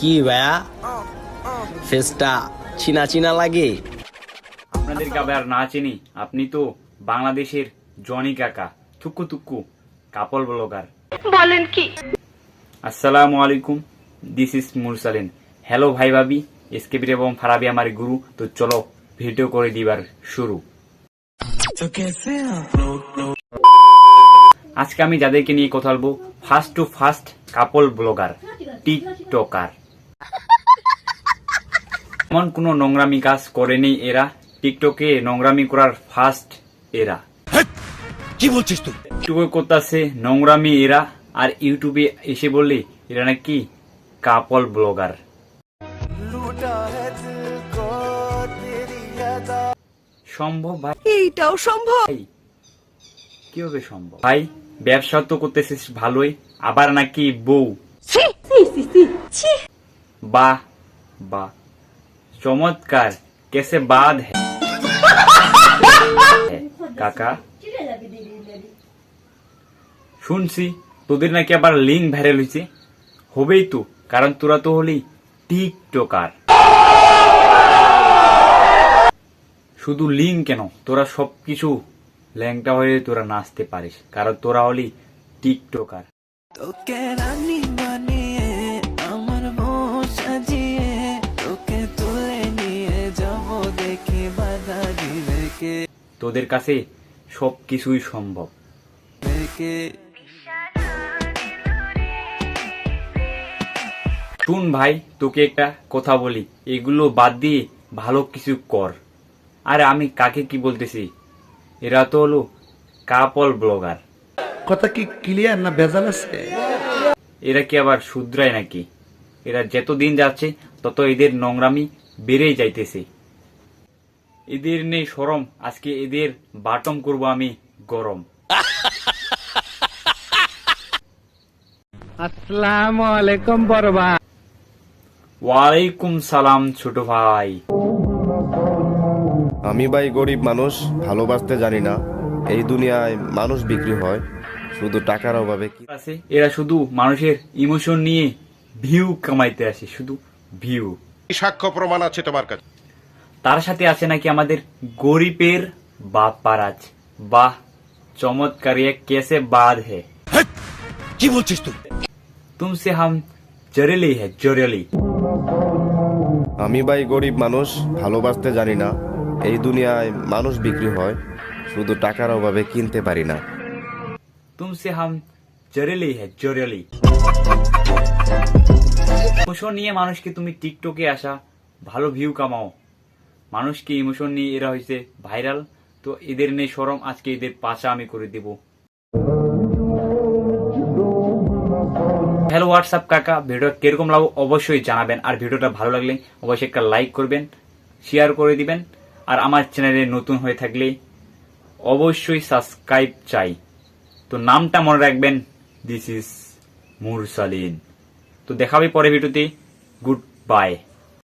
কি ভাইয়া? ফেসটা চিনা চিনা লাগে? আপনাদেরকে আবার না চিনি আপনি তো বাংলাদেশের জনি কাকা থুকু থুকু কাপল ব্লগার। বলেন কি? আসসালামু আলাইকুম দিস ইজ মুরসালিন। হ্যালো ভাই ভাবি এসকেবির এবং ফারাবি আমার গুরু তো চলো ভিডিও করে দিবার শুরু। আজকে আমি যাদেরকে নিয়ে কথা বলব first to first couple blogger. Tiktoker. এমন কোনো নোংরামি কাজ করেনি এরা। টিকটকে নোংরামি করার ফার্স্ট এরা। কি বলছিস তুই? ইউটিউবে করতেছে নোংরামি এরা আর ইউটিউবে এসে বললে এরা নাকি কাপল ব্লগার। সম্ভব ভাই? এইটাও সম্ভব? ভাই কীভাবে সম্ভব? ভাই ব্যবসা তো করতেছিস ভালোই আবার নাকি বউ? বাহ বাহ। চমৎকার কেসে বাদ হ্যাঁ কাকা। শুনছি তোদের নাকি আবার লিঙ্ক ভাইরাল হয়েছে হবেই তো কারণ তোরা তো হলি টিকটকার। শুধু লিঙ্ক কেন তোরা সবকিছু ল্যাংটা হয়ে তোরা নাচতে পারিস কারণ তোরা হলি টিকটকার। তোকে রানী তোদের কাছে সব কিছুই সম্ভব। শুন ভাই তোকে একটা কথা বলি। এগুলো বাদ দিয়ে ভালো কিছু কর। আর আমি কাকে কি বলতেছি? এরা তো হলো কাপল ব্লগার। কথা কি ক্লিয়ার না ভেজাল আছে? এরা কি আবার শুধরায় নাকি? এরা যত দিন যাচ্ছে তত এদের নোংরামি বেড়েই যাইতেছে। এদের নেই সরম আজকে এদের বাটম করব আমি গরম। আসসালামু আলাইকুম বড় ভাই। ওয়ালাইকুম সালাম ছোট ভাই। আমি ভাই গরিব মানুষ ভালোবাসতে জানি না। এই দুনিয়ায় মানুষ বিক্রি হয় শুধু টাকার অভাবে কি আছে এরা শুধু মানুষের ইমোশন নিয়ে ভিউ কামাইতে আসে শুধু ভিউ সাক্ষ্য প্রমাণ আছে তোমার কাছে। তার সাথে আছে নাকি আমাদের গরিবের বাপ পারাজ? বাহ চমৎকার কেসে বাদ হে। কি বলছিস তুই? তুমসে হাম জরেলি হে জরেলি আমি ভাই গরিব মানুষ ভালোবাসতে জানি না। এই দুনিয়ায় মানুষ বিক্রি হয় শুধু টাকার অভাবে কিনতে পারি না। তুমসে হাম জরেলি হে জরেলি খুশো নিয়ে মানুষকে তুমি টিকটকে আসা ভালো ভিউ কামাও। মানুষকে ইমোশন নিয়ে এরা হয়েছে ভাইরাল তো এদের নেই সরম আজকে এদের পাশা আমি করে দেব। হ্যালো হোয়াটসঅ্যাপ কাকা ভিডিও কীরকম লাগো অবশ্যই জানাবেন, আর ভিডিওটা ভালো লাগলে অবশ্যই একটা লাইক করবেন শেয়ার করে দিবেন, আর আমার চ্যানেলে নতুন হয়ে থাকলে অবশ্যই সাবস্ক্রাইব চাই। তো নামটা মনে রাখবেন দিস ইজ মুরসালিন। তো দেখাবে পরে ভিডিওতে গুড বাই